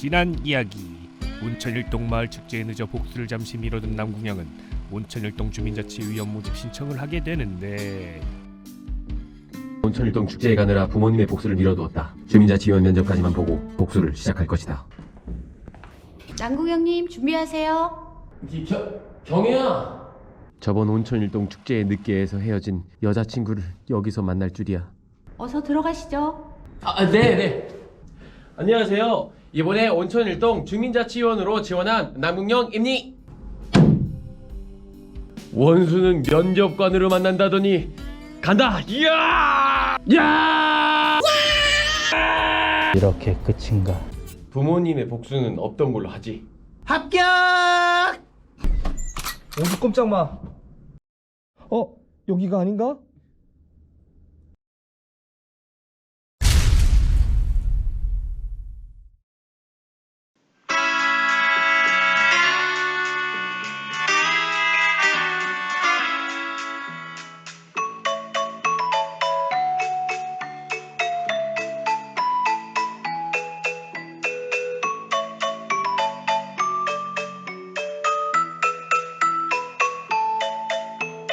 지난 이야기 온천일동 마을 축제에 늦어 복수를 잠시 미뤄둔 남궁영은 온천일동 주민자치위원 모집 신청을 하게 되는데 온천일동 축제에 가느라 부모님의 복수를 미뤄두었다. 주민자치위원 면접까지만 보고 복수를 시작할 것이다. 남궁영님 준비하세요. 겨, 경혜야. 저번 온천일동 축제에 늦게 해서 헤어진 여자친구를 여기서 만날 줄이야. 어서 들어가시죠. 아, 네, 네. 안녕하세요. 이번에 온천일동 주민자치위원으로 지원한 남궁영입니. 원수는 면접관으로 만난다더니 간다. 이야! 야! 이렇게 끝인가? 부모님의 복수는 없던 걸로 하지. 합격! 오죽 꼼짝 마. 어? 여기가 아닌가?